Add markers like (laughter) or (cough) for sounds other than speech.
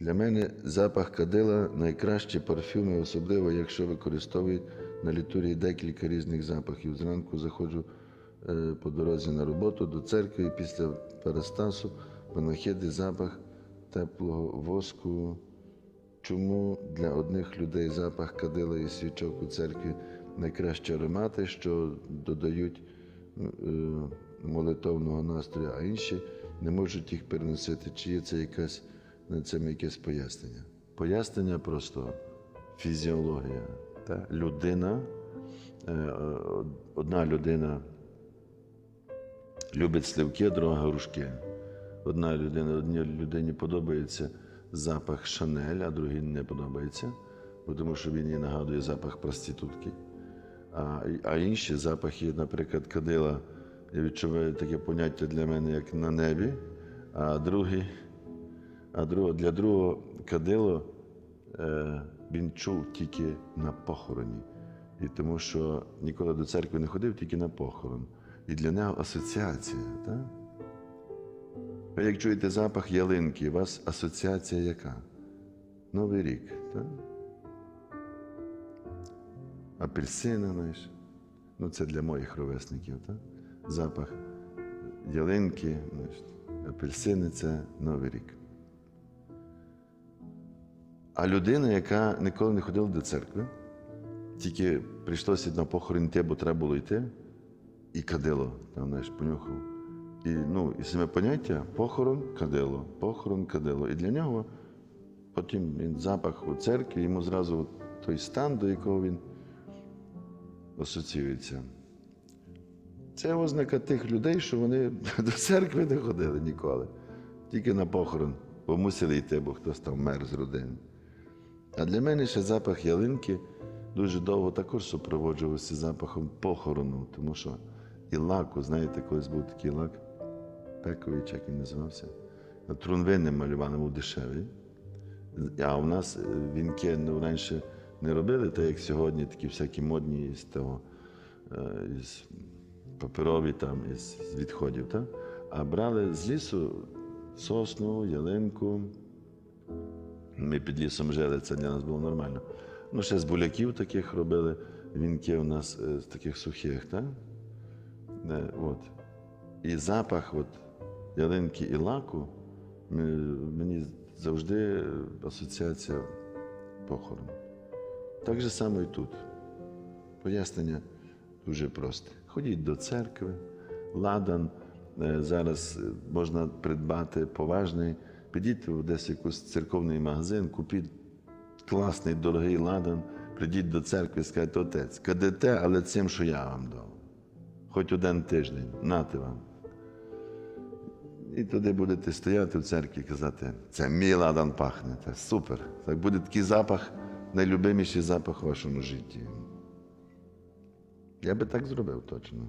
Для мене запах кадила найкращі парфюми, особливо якщо використовують на літургії декілька різних запахів. Зранку заходжу е, по дорозі на роботу до церкви після перестасу винахідний запах теплого воску. Чому для одних людей запах кадила і свічок у церкві найкращі аромати, що додають е, молитовного настрою, а інші не можуть їх переносити? Чи є це якась на цьому якесь пояснення? Пояснення просто фізіологія. Та? Людина, е, е, одна людина любить сливки, друга грушки. Одна людина, одній людині подобається запах Шанель, а другій не подобається, тому що він їй нагадує запах проститутки. А, а інші запахи, наприклад, кадила, я відчуваю таке поняття для мене, як на небі, а другий, а для другого кадило е, він чув тільки на похороні. І тому що ніколи до церкви не ходив, тільки на похорон. І для нього асоціація. Так? Ви як чуєте запах ялинки, у вас асоціація яка? Новий рік, так? Апельсина, знаєш. Ну, це для моїх ровесників, так? Запах ялинки, знаєш. апельсини це Новий рік. А людина, яка ніколи не ходила до церкви, тільки прийшлося на похорон йти, бо треба було йти, і кадило, там, знаєш, понюхав. І, ну, і саме поняття похорон кадило, похорон кадило. І для нього потім він запах у церкві, йому зразу той стан, до якого він асоціюється. Це ознака тих людей, що вони (laughs) до церкви не ходили ніколи. Тільки на похорон, бо мусили йти, бо хтось там мер з родини. А для мене ще запах ялинки дуже довго також супроводжувався запахом похорону, тому що і лаку, знаєте, колись був такий лак, пековий, як він називався. На трунвини малювали, був дешевий. А у нас е, вінки ну, раніше не робили, так як сьогодні, такі всякі модні із того, е, із паперові там, із відходів. Так? А брали з лісу сосну, ялинку. Ми під лісом жили, це для нас було нормально. Ну, ще з буляків таких робили вінки у нас е, з таких сухих, так? Е, От. І запах от, ялинки і лаку мені завжди асоціація похорону. Так же само і тут. Пояснення дуже просте. Ходіть до церкви, ладан е, зараз е, можна придбати поважний. Підіть десь якийсь церковний магазин, купіть класний, дорогий ладан, прийдіть до церкви і скажіть, отець, кадете, але цим, що я вам дав. Хоч один тиждень, нате вам. І туди будете стояти в церкві і казати, це мій ладан пахне, це супер. Так буде такий запах, найлюбиміший запах в вашому житті. Я би так зробив точно.